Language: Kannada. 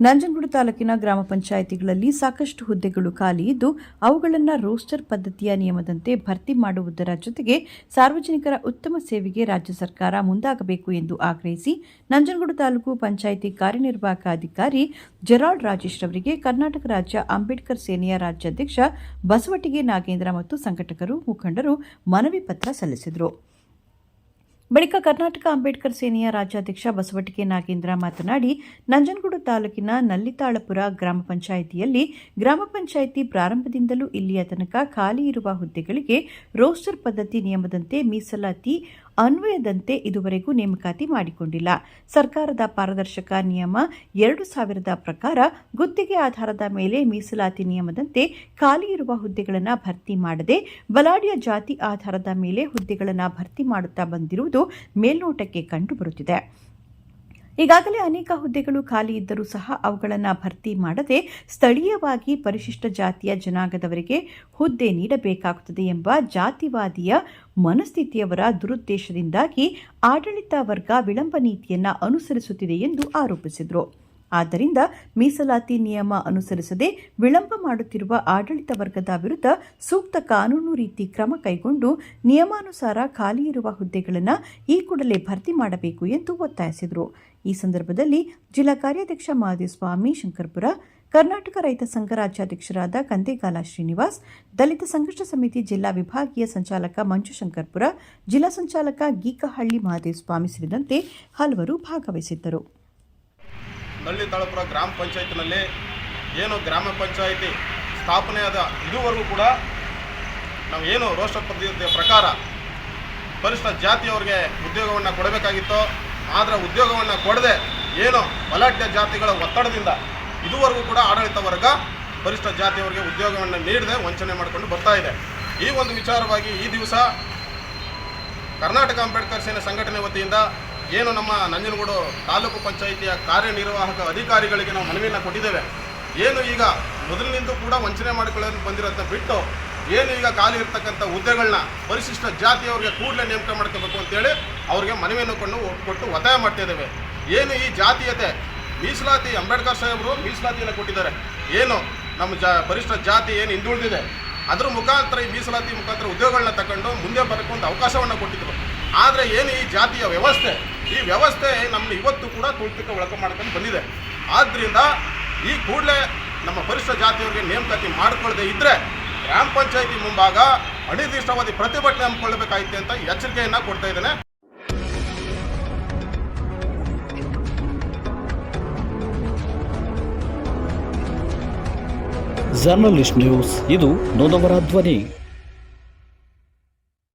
ನಂಜನಗೂಡು ತಾಲೂಕಿನ ಗ್ರಾಮ ಪಂಚಾಯಿತಿಗಳಲ್ಲಿ ಸಾಕಷ್ಟು ಹುದ್ದೆಗಳು ಖಾಲಿ ಇದ್ದು ಅವುಗಳನ್ನು ರೋಸ್ಟರ್ ಪದ್ಧತಿಯ ನಿಯಮದಂತೆ ಭರ್ತಿ ಮಾಡುವುದರ ಜೊತೆಗೆ ಸಾರ್ವಜನಿಕರ ಉತ್ತಮ ಸೇವೆಗೆ ರಾಜ್ಯ ಸರ್ಕಾರ ಮುಂದಾಗಬೇಕು ಎಂದು ಆಗ್ರಹಿಸಿ ನಂಜನಗೂಡು ತಾಲೂಕು ಪಂಚಾಯಿತಿ ಕಾರ್ಯನಿರ್ವಾಹಕ ಅಧಿಕಾರಿ ಜೆರಾಲ್ಡ್ ರಾಜೇಶ್ ರವರಿಗೆ ಕರ್ನಾಟಕ ರಾಜ್ಯ ಅಂಬೇಡ್ಕರ್ ಸೇನೆಯ ರಾಜ್ಯಾಧ್ಯಕ್ಷ ಬಸವಟಿಗೆ ನಾಗೇಂದ್ರ ಮತ್ತು ಸಂಘಟಕರು ಮುಖಂಡರು ಮನವಿ ಪತ್ರ ಸಲ್ಲಿಸಿದರು. ಬಳಿಕ ಕರ್ನಾಟಕ ಅಂಬೇಡ್ಕರ್ ಸೇನೆಯ ರಾಜ್ಯಾಧ್ಯಕ್ಷ ಬಸವಟಿಕೆ ನಾಗೇಂದ್ರ ಮಾತನಾಡಿ, ನಂಜನಗೂಡು ತಾಲೂಕಿನ ನಲ್ಲಿತಾಳಪುರ ಗ್ರಾಮ ಪಂಚಾಯಿತಿಯಲ್ಲಿ ಗ್ರಾಮ ಪಂಚಾಯಿತಿ ಪ್ರಾರಂಭದಿಂದಲೂ ಇಲ್ಲಿಯ ತನಕ ಖಾಲಿ ಇರುವ ಹುದ್ದೆಗಳಿಗೆ ರೋಸ್ಟರ್ ಪದ್ಧತಿ ನಿಯಮದಂತೆ ಮೀಸಲಾತಿ ಅನ್ವಯದಂತೆ ಇದುವರೆಗೂ ನೇಮಕಾತಿ ಮಾಡಿಕೊಂಡಿಲ್ಲ. ಸರ್ಕಾರದ ಪಾರದರ್ಶಕ ನಿಯಮ ಎರಡು ಸಾವಿರದ ಪ್ರಕಾರ ಗುತ್ತಿಗೆ ಆಧಾರದ ಮೇಲೆ ಮೀಸಲಾತಿ ನಿಯಮದಂತೆ ಖಾಲಿ ಇರುವ ಹುದ್ದೆಗಳನ್ನು ಭರ್ತಿ ಮಾಡದೆ ಬಲಾಢ್ಯ ಜಾತಿ ಆಧಾರದ ಮೇಲೆ ಹುದ್ದೆಗಳನ್ನು ಭರ್ತಿ ಮಾಡುತ್ತಾ ಬಂದಿರುವುದು ಮೇಲ್ನೋಟಕ್ಕೆ ಕಂಡುಬರುತ್ತಿದೆ. ಈಗಾಗಲೇ ಅನೇಕ ಹುದ್ದೆಗಳು ಖಾಲಿ ಇದ್ದರೂ ಸಹ ಅವುಗಳನ್ನು ಭರ್ತಿ ಮಾಡದೆ ಸ್ಥಳೀಯವಾಗಿ ಪರಿಶಿಷ್ಟ ಜಾತಿಯ ಜನಾಂಗದವರಿಗೆ ಹುದ್ದೆ ನೀಡಬೇಕಾಗುತ್ತದೆ ಎಂಬ ಜಾತಿವಾದಿಯ ಮನಸ್ಥಿತಿಯವರ ದುರುದ್ದೇಶದಿಂದಾಗಿ ಆಡಳಿತ ವರ್ಗ ವಿಳಂಬ ನೀತಿಯನ್ನು ಅನುಸರಿಸುತ್ತಿದೆ ಎಂದು ಆರೋಪಿಸಿದರು. ಆದ್ದರಿಂದ ಮೀಸಲಾತಿ ನಿಯಮ ಅನುಸರಿಸದೆ ವಿಳಂಬ ಮಾಡುತ್ತಿರುವ ಆಡಳಿತ ವರ್ಗದ ವಿರುದ್ಧ ಸೂಕ್ತ ಕಾನೂನು ರೀತಿ ಕ್ರಮ ಕೈಗೊಂಡು ನಿಯಮಾನುಸಾರ ಖಾಲಿ ಇರುವ ಹುದ್ದೆಗಳನ್ನು ಈ ಕೂಡಲೇ ಭರ್ತಿ ಮಾಡಬೇಕು ಎಂದು ಒತ್ತಾಯಿಸಿದರು. ಈ ಸಂದರ್ಭದಲ್ಲಿ ಜಿಲ್ಲಾ ಕಾರ್ಯಾಧ್ಯಕ್ಷ ಮಾದೇಸ್ವಾಮಿ ಶಂಕರ್ಪುರ, ಕರ್ನಾಟಕ ರೈತ ಸಂಘ ರಾಜ್ಯಾಧ್ಯಕ್ಷರಾದ ಕಂದೇಗಾಲ ಶ್ರೀನಿವಾಸ್, ದಲಿತ ಸಂಘರ್ಷ ಸಮಿತಿ ಜಿಲ್ಲಾ ವಿಭಾಗೀಯ ಸಂಚಾಲಕ ಮಂಜು ಶಂಕರ್ಪುರ, ಜಿಲ್ಲಾ ಸಂಚಾಲಕ ಗೀಕಹಳ್ಳಿ ಮಹದೇವಸ್ವಾಮಿ ಸೇರಿದಂತೆ ಹಲವರು ಭಾಗವಹಿಸಿದ್ದರು. ನಳ್ಳಿ ತಾಳಪುರ ಗ್ರಾಮ ಪಂಚಾಯತ್ನಲ್ಲಿ ಏನು ಗ್ರಾಮ ಪಂಚಾಯಿತಿ ಸ್ಥಾಪನೆಯಾದ ಇದುವರೆಗೂ ಕೂಡ ನಾವು ಏನು ರೋಸ್ಟರ್ ಪದ್ಧತಿಯ ಪ್ರಕಾರ ಪರಿಷ್ಠ ಜಾತಿಯವರಿಗೆ ಉದ್ಯೋಗವನ್ನು ಕೊಡಬೇಕಾಗಿತ್ತು, ಆದರೆ ಉದ್ಯೋಗವನ್ನು ಕೊಡದೆ ಏನು ಬಲಾಢ್ಯ ಜಾತಿಗಳ ಒತ್ತಡದಿಂದ ಇದುವರೆಗೂ ಕೂಡ ಆಡಳಿತ ವರ್ಗ ಪರಿಷ್ಠ ಜಾತಿಯವರಿಗೆ ಉದ್ಯೋಗವನ್ನು ನೀಡದೆ ವಂಚನೆ ಮಾಡಿಕೊಂಡು ಬರ್ತಾ ಇದೆ. ಈ ಒಂದು ವಿಚಾರವಾಗಿ ಈ ದಿವಸ ಕರ್ನಾಟಕ ಅಂಬೇಡ್ಕರ್ ಸೇನೆ ಸಂಘಟನೆ ವತಿಯಿಂದ ಏನು ನಮ್ಮ ನಂಜನಗೂಡು ತಾಲೂಕು ಪಂಚಾಯಿತಿಯ ಕಾರ್ಯನಿರ್ವಾಹಕ ಅಧಿಕಾರಿಗಳಿಗೆ ನಾವು ಮನವಿಯನ್ನು ಕೊಟ್ಟಿದ್ದೇವೆ. ಏನು ಈಗ ಮೊದಲಿನಿಂದ ಕೂಡ ವಂಚನೆ ಮಾಡಿಕೊಳ್ಳಲು ಬಂದಿರೋದನ್ನ ಬಿಟ್ಟು ಏನು ಈಗ ಖಾಲಿ ಇರ್ತಕ್ಕಂಥ ಹುದ್ದೆಗಳನ್ನ ಪರಿಶಿಷ್ಟ ಜಾತಿಯವರಿಗೆ ಕೂಡಲೇ ನೇಮಕ ಮಾಡ್ಕೋಬೇಕು ಅಂತೇಳಿ ಅವ್ರಿಗೆ ಮನವಿಯನ್ನು ಕೊಂಡು ಕೊಟ್ಟು ಒತ್ತಾಯ ಮಾಡ್ತಾ ಇದ್ದೇವೆ. ಏನು ಈ ಜಾತೀಯತೆ ಮೀಸಲಾತಿ ಅಂಬೇಡ್ಕರ್ ಸಾಹೇಬರು ಮೀಸಲಾತಿಯನ್ನು ಕೊಟ್ಟಿದ್ದಾರೆ. ಏನು ನಮ್ಮ ಜಾ ಪರಿಷ್ಠ ಜಾತಿ ಏನು ಹಿಂದುಳಿದಿದೆ, ಅದರ ಮುಖಾಂತರ ಈ ಮೀಸಲಾತಿ ಮುಖಾಂತರ ಉದ್ಯೋಗಗಳನ್ನ ತಗೊಂಡು ಮುಂದೆ ಬರಕೊಂಡು ಅವಕಾಶವನ್ನು ಕೊಟ್ಟಿದ್ದರು ಆದರೆ ಏನು ಈ ಜಾತಿಯ ವ್ಯವಸ್ಥೆ ಈ ವ್ಯವಸ್ಥೆ ನಮ್ಮ ಇವತ್ತು ಕೂಡ ತುಳಿತಕ್ಕೆ ಒಳಕ ಮಾಡ್ಕೊಂಡು ಬಂದಿದೆ. ಆದ್ದರಿಂದ ಈ ಕೂಡಲೇ ನಮ್ಮ ಪರಿಷ್ಠ ಜಾತಿಯವರಿಗೆ ನೇಮಕಾತಿ ಮಾಡಿಕೊಳ್ಳದೆ ಇದ್ದರೆ ಗ್ರಾಮ ಪಂಚಾಯಿತಿ ಮುಂಭಾಗ ಅನಿರ್ದಿಷ್ಟವಾದಿ ಪ್ರತಿಭಟನೆ ಹಮ್ಮಿಕೊಳ್ಳಬೇಕಾಯಿತು ಅಂತ ಎಚ್ಚರಿಕೆಯನ್ನು ಕೊಡ್ತಾ ಇದ್ದೇನೆ. ಜರ್ನಲಿಸ್ಟ್ ನ್ಯೂಸ್ ಇದು ನೊಂದವರ ಧ್ವನಿ.